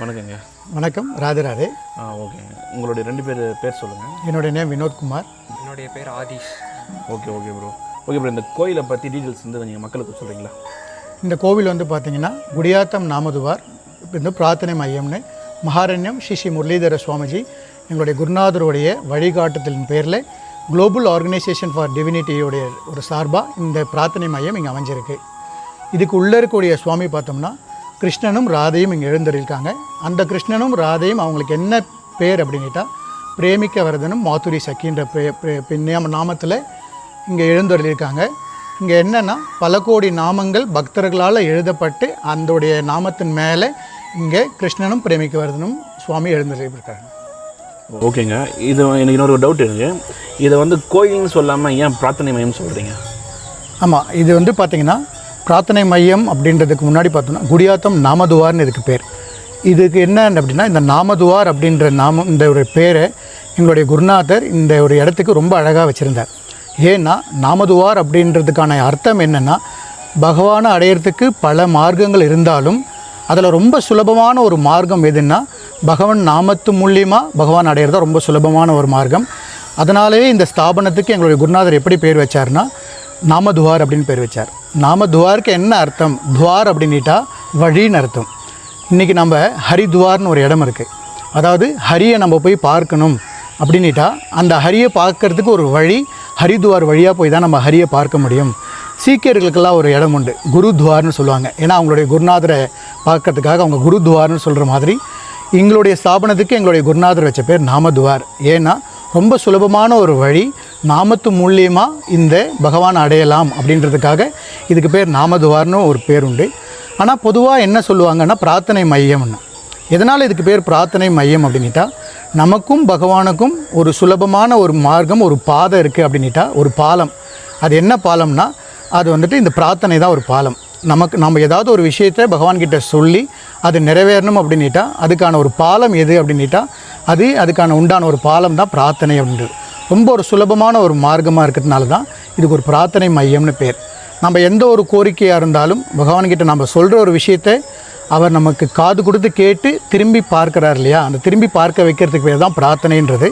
வணக்கங்க. வணக்கம் ராஜராஜே ஆ ஓகேங்க உங்களுடைய ரெண்டு பேர் பேர் சொல்லுங்கள் என்னுடைய நேம் வினோத்குமார். என்னுடைய பேர் Adhish. Okay okay bro okay bro இந்த கோயிலை பற்றி டீட்டெயில்ஸ் வந்து நீங்கள் மக்களுக்கு சொல்கிறீங்களா இந்த கோவில் வந்து பார்த்தீங்கன்னா குடியாத்தம் நாமதுவார் இப்போ இந்த பிரார்த்தனை மையம்னு மகாரண்யம் ஸ்ரீ ஸ்ரீ முரளிதர சுவாமிஜி எங்களுடைய குருநாதருடைய வழிகாட்டுதலின் பேரில் குளோபல் ஆர்கனைசேஷன் ஃபார் டிவினிட்டியோடைய ஒரு சார்பாக இந்த பிரார்த்தனை மையம் இங்கே அமைஞ்சிருக்கு. இதுக்கு உள்ளே இருக்கக்கூடிய சுவாமி பார்த்தோம்னா கிருஷ்ணனும் ராதையும் இங்கே எழுந்தருக்காங்க அந்த கிருஷ்ணனும் ராதையும் அவங்களுக்கு என்ன பேர் அப்படின்னுட்டா பிரேமிக்க வரதனும் மாதுரி சக்கின்ற பின்ன நாமத்தில் இங்கே எழுந்தருளியிருக்காங்க இங்கே என்னென்னா பல கோடி நாமங்கள் பக்தர்களால் எழுதப்பட்டு அந்தோடைய நாமத்தின் மேலே இங்கே கிருஷ்ணனும் பிரேமிக்க வரதனும் சுவாமி எழுந்தருளியிருக்காங்க ஓகேங்க. இது எனக்கு இன்னொரு டவுட் இருக்குது இதை வந்து கோயில்னு சொல்லாமல் ஏன் பிரார்த்தனை மையம் சொல்கிறீங்க ஆமாம் இது வந்து பார்த்திங்கன்னா பிரார்த்தனை மையம் அப்படின்றதுக்கு முன்னாடி பார்த்தோம்னா குடியாத்தம் நாமதுவார்னு இதுக்கு பேர். இதுக்கு என்ன அப்படின்னா இந்த நாமதுவார் அப்படின்ற நாம இந்த ஒரு பேரை எங்களுடைய குருநாதர் இந்த ஒரு இடத்துக்கு ரொம்ப அழகாக வச்சுருந்தார். ஏன்னா நாமதுவார் அப்படின்றதுக்கான அர்த்தம் என்னென்னா பகவானை அடையிறதுக்கு பல மார்க்கங்கள் இருந்தாலும் அதில் ரொம்ப சுலபமான ஒரு மார்க்கம் எதுன்னா பகவான் நாமத்து மூலியமாக பகவான் அடையிறதா ரொம்ப சுலபமான ஒரு மார்க்கம். அதனாலேயே இந்த ஸ்தாபனத்துக்கு எங்களுடைய குருநாதர் எப்படி பேர் வச்சார்னா நாமதுவார் அப்படின்னு பேர் வச்சார். நாமதுவாருக்கு என்ன அர்த்தம்? துவார் அப்படின்னிட்டா வழின்னு அர்த்தம். இன்றைக்கி நம்ம ஹரித்வார்னு ஒரு இடம் இருக்குது அதாவது ஹரியை நம்ம போய் பார்க்கணும் அப்படின்னிட்டா அந்த ஹரியை பார்க்கறதுக்கு ஒரு வழி ஹரிதுவார் வழியாக போய் தான் நம்ம ஹரியை பார்க்க முடியும். சீக்கியர்களுக்கெல்லாம் ஒரு இடம் உண்டு. குருத்வார்னு சொல்லுவாங்க. ஏன்னா அவங்களுடைய குருநாதரை பார்க்கறதுக்காக அவங்க குருத்வார்னு சொல்கிற மாதிரி எங்களுடைய ஸ்தாபனத்துக்கு எங்களுடைய குருநாதர் வச்ச பேர் நாமதுவார். ஏன்னா ரொம்ப சுலபமான ஒரு வழி நாமத்து மூலியமாக இந்த பகவான் அடையலாம் அப்படின்றதுக்காக இதுக்கு பேர் நாமதுவார்னு ஒரு பேர் உண்டு. ஆனால் பொதுவாக என்ன சொல்லுவாங்கன்னா பிரார்த்தனை மையம்னு. எதனால் இதுக்கு பேர் பிரார்த்தனை மையம் அப்படின்னிட்டா நமக்கும் பகவானுக்கும் ஒரு சுலபமான ஒரு மார்க்கம் ஒரு பாதை இருக்குது அப்படின்னிட்டா ஒரு பாலம். அது என்ன பாலம்னா அது வந்துட்டு இந்த பிரார்த்தனை தான் ஒரு பாலம். நமக்கு நம்ம ஏதாவது ஒரு விஷயத்தை பகவான்கிட்ட சொல்லி அது நிறைவேறணும் அப்படின்னிட்டா அதுக்கான ஒரு பாலம் எது அப்படின்னிட்டா அது அதுக்கான உண்டான ஒரு பாலம் தான் பிரார்த்தனை அப்படின்றது. ரொம்ப ஒரு சுலபமான ஒரு மார்க்கமாக இருக்கிறதுனால தான் இதுக்கு ஒரு பிரார்த்தனை மையம்னு பேர். நம்ம எந்த ஒரு கோரிக்கையாக இருந்தாலும் பகவான்கிட்ட நம்ம சொல்கிற ஒரு விஷயத்தை அவர் நமக்கு காது கொடுத்து கேட்டு திரும்பி பார்க்குறார் இல்லையா? அந்த திரும்பி பார்க்க வைக்கிறதுக்கு பேர் தான் பிரார்த்தனைன்றது.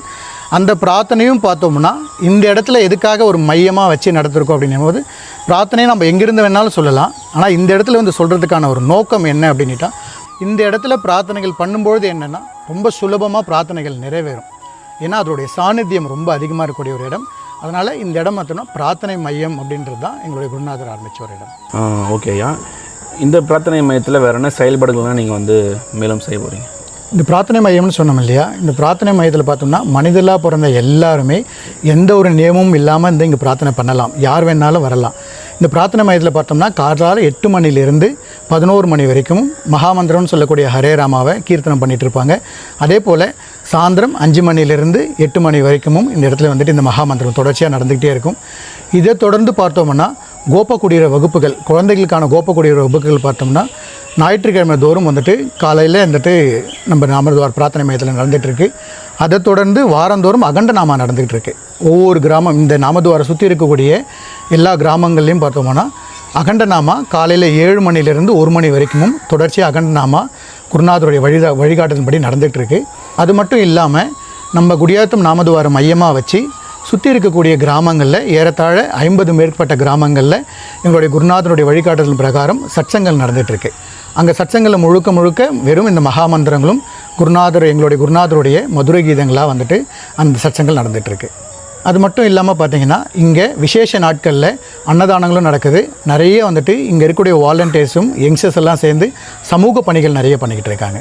அந்த பிரார்த்தனையும் பார்த்தோம்னா இந்த இடத்துல எதுக்காக ஒரு மையமாக வச்சு நடத்திருக்கோம் அப்படின்னும் போது பிரார்த்தனையை நம்ம எங்கேருந்து வேணாலும் சொல்லலாம். ஆனால் இந்த இடத்துல வந்து சொல்கிறதுக்கான ஒரு நோக்கம் என்ன அப்படின்ட்டா இந்த இடத்துல பிரார்த்தனைகள் பண்ணும்பொழுது என்னென்னா ரொம்ப சுலபமாக பிரார்த்தனைகள் நிறைவேறும். ஏன்னா அதோடைய சாநித்தியம் ரொம்ப அதிகமாக இருக்கக்கூடிய ஒரு இடம். அதனால் இந்த இடம் பார்த்தோம்னா பிரார்த்தனை மையம் அப்படின்றது தான் எங்களுடைய குருநாதர் ஆரம்பித்த ஒரு இடம். ஓகேயா இந்த பிரார்த்தனை மையத்தில் வேறு என்ன செயல்பாடுகள்லாம் நீங்கள் வந்து மேலும் செய்ய போகிறீங்க இந்த பிரார்த்தனை மையம்னு சொன்னோம் இல்லையா? இந்த பிரார்த்தனை மையத்தில் பார்த்தோம்னா மனிதலாக பிறந்த எல்லாருமே எந்த ஒரு நியமமும் இல்லாமல் இந்த இங்கே பிரார்த்தனை பண்ணலாம். யார் வேணாலும் வரலாம். இந்த பிரார்த்தனை மையத்தில் பார்த்தோம்னா காலையில் எட்டு மணிலேருந்து பதினோரு மணி வரைக்கும் மகாமந்திரம்னு சொல்லக்கூடிய ஹரே ராமாவை கீர்த்தனம் பண்ணிட்டு இருப்பாங்க. அதே போல் சாயந்தரம் அஞ்சு மணிலிருந்து எட்டு மணி வரைக்கும் இந்த இடத்துல வந்துட்டு இந்த மகாமந்திரம் தொடர்ச்சியாக நடந்துக்கிட்டே இருக்கும். இதை தொடர்ந்து பார்த்தோம்னா கோப்பக்குடியிற வகுப்புகள் குழந்தைகளுக்கான கோப்பக்குடியிற வகுப்புகள் பார்த்தோம்னா ஞாயிற்றுக்கிழமை தோறும் வந்துட்டு காலையில் வந்துட்டு நம்ம நாமதுவார் பிரார்த்தனை மையத்தில் நடந்துகிட்ருக்கு. அதை தொடர்ந்து வாரந்தோறும் அகண்ட நாமா நடந்துகிட்டு இருக்கு ஒவ்வொரு கிராமம் இந்த நாமதுவாரை சுற்றி இருக்கக்கூடிய எல்லா கிராமங்கள்லையும் பார்த்தோம்னா அகண்டநாமா காலையில் ஏழு மணிலேருந்து ஒரு மணி வரைக்கும் தொடர்ச்சியாக அகண்டநாமா குருநாதருடைய வழி வழிகாட்டுதன்படி நடந்துகிட்டு இருக்கு அது மட்டும் இல்லாமல் நம்ம குடியாத்தம் நாமதுவாரம் மையமாக வச்சு சுற்றி இருக்கக்கூடிய கிராமங்களில் ஏறத்தாழ ஐம்பது மேற்பட்ட கிராமங்களில் எங்களுடைய குருநாதனுடைய வழிகாட்டுதல் பிரகாரம் சட்சங்கள் நடந்துகிட்ருக்கு அங்கே சத்சங்களில் முழுக்க முழுக்க வெறும் இந்த மகாமந்திரங்களும் குருநாதர் எங்களுடைய குருநாதருடைய மதுரை கீதங்களாக வந்துட்டு அந்த சட்சங்கள் நடந்துகிட்ருக்கு அது மட்டும் இல்லாமல் பார்த்தீங்கன்னா இங்கே விசேஷ நாட்களில் அன்னதானங்களும் நடக்குது. நிறைய வந்துட்டு இங்கே இருக்கக்கூடிய வாலண்டியர்ஸும் யங்ஸ்டர்ஸ் எல்லாம் சேர்ந்து சமூக பணிகள் நிறைய பண்ணிக்கிட்டு இருக்காங்க.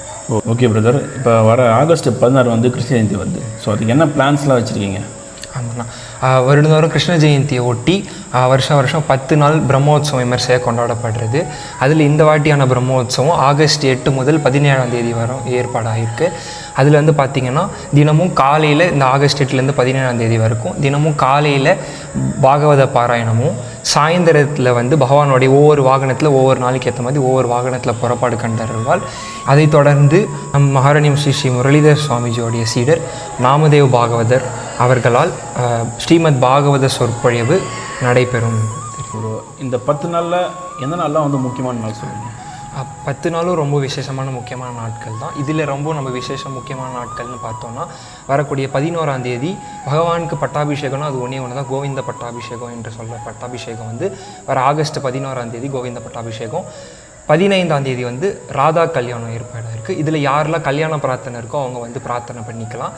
ஓகே பிரதர் இப்போ வர ஆகஸ்ட் பதினாறு வந்து கிருஷ்ண ஜெயந்தி வந்து ஸோ அதுக்கு என்ன பிளான்ஸ்லாம் வச்சுருக்கீங்க? ஆமாண்ணா வருடந்தோறும் கிருஷ்ண ஜெயந்தியை ஒட்டி வருஷம் வருஷம் பத்து நாள் பிரம்மோத்சவம் விமர்சையாக கொண்டாடப்படுறது. அதில் இந்த வாட்டியான பிரம்மோத்சவம் ஆகஸ்ட் எட்டு முதல் பதினேழாம் தேதி வரும் ஏற்பாடாகிருக்கு அதில் வந்து பார்த்திங்கன்னா தினமும் காலையில் இந்த ஆகஸ்ட் எட்டுலேருந்து பதினேழாம் தேதி வரைக்கும் தினமும் காலையில் பாகவத பாராயணமும் சாயந்தரத்தில் வந்து பகவானுடைய ஒவ்வொரு வாகனத்தில் ஒவ்வொரு நாளைக்கு ஏற்ற மாதிரி ஒவ்வொரு வாகனத்தில் புறப்பாடு கண்டறிவாள் அதைத் தொடர்ந்து நம் மகாரணியம் ஸ்ரீ ஸ்ரீ முரளிதர் சுவாமிஜியோடைய சீடர் நாமதேவ் பாகவதர் அவர்களால் ஸ்ரீமத் பாகவத சொற்பொழிவு நடைபெறும். இந்த பத்து நாளில் எந்த நாள்லாம் வந்து முக்கியமான நாள் சொல்லுங்கள் பத்து நாளும் ரொம்ப விசேஷமான முக்கியமான நாட்கள் தான். இதில் ரொம்ப நம்ம விசேஷம் முக்கியமான நாட்கள்னு பார்த்தோன்னா வரக்கூடிய பதினோராம் தேதி பகவானுக்கு பட்டாபிஷேகம்னா அது ஒன்றே ஒன்று தான் கோவிந்த பட்டாபிஷேகம் என்று சொல்ல பட்டாபிஷேகம் வந்து வர ஆகஸ்ட் பதினோராம் தேதி கோவிந்த பட்டாபிஷேகம். பதினைந்தாம் தேதி வந்து ராதா கல்யாணம் ஏற்பாடு இருக்குது இதில் யாரெல்லாம் கல்யாண பிரார்த்தனை இருக்கோ அவங்க வந்து பிரார்த்தனை பண்ணிக்கலாம்.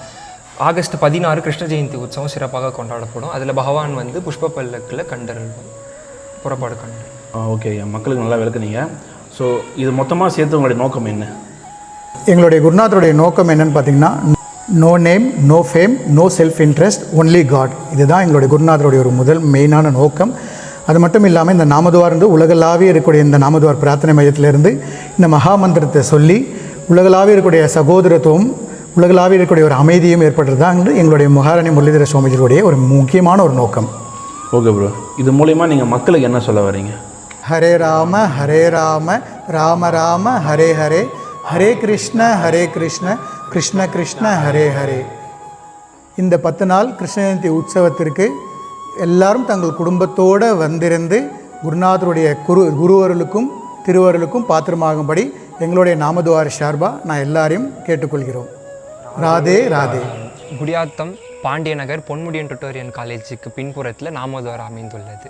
ஆகஸ்ட் பதினாறு கிருஷ்ண ஜெயந்தி உற்சவம் சிறப்பாக கொண்டாடப்படும். அதில் பகவான் வந்து புஷ்ப பல்லக்கில் கண்டறிவோம் புறப்பாடு கண்டு ஓகே மக்களுக்கு நல்லா விளக்குனீங்க. ஸோ இது மொத்தமாக சேர்த்து உங்களுடைய நோக்கம் என்ன? எங்களுடைய குருநாதருடைய நோக்கம் என்னன்னு பார்த்தீங்கன்னா no name no fame no self interest only God இதுதான் எங்களுடைய குருநாதருடைய ஒரு முதல் மெயினான நோக்கம். அது மட்டும் இல்லாமல் இந்த நாமதுவார் வந்து உலகளாவிய இருக்கக்கூடிய இந்த நாமதுவார் பிரார்த்தனை மையத்திலிருந்து இந்த மகா மந்திரத்தை சொல்லி உலகளாவிய இருக்கக்கூடிய சகோதரத்துவம் உலகளாவிய இருக்கக்கூடிய ஒரு அமைதியும் ஏற்படுறது தான் வந்து எங்களுடைய மகாராணி முரளிதர சுவாமிஜியுடைய ஒரு முக்கியமான ஒரு நோக்கம். ஓகே ப்ரோ இது மூலயமா நீங்கள் மக்களுக்கு என்ன சொல்ல வரீங்க? ஹரே ராம ஹரே ராம ராம ராம ஹரே ஹரே. ஹரே கிருஷ்ண ஹரே கிருஷ்ண கிருஷ்ண கிருஷ்ண ஹரே ஹரே. இந்த பத்து நாள் கிருஷ்ண ஜெயந்தி உற்சவத்திற்கு எல்லாரும் தங்கள் குடும்பத்தோடு வந்திருந்து குருநாதருடைய குரு குருவர்களுக்கும் திருவருளுக்கும் பாத்திரமாகும்படி எங்களுடைய நாமதுவார ஷார்பா நான் எல்லாரையும் கேட்டுக்கொள்கிறோம். ராதே ராதே. குடியாத்தம் பாண்டிய நகர் பொன்முடியன் டுட்டோரியன் காலேஜுக்கு பின்புறத்தில் நாமதுவார் அமைந்துள்ளது.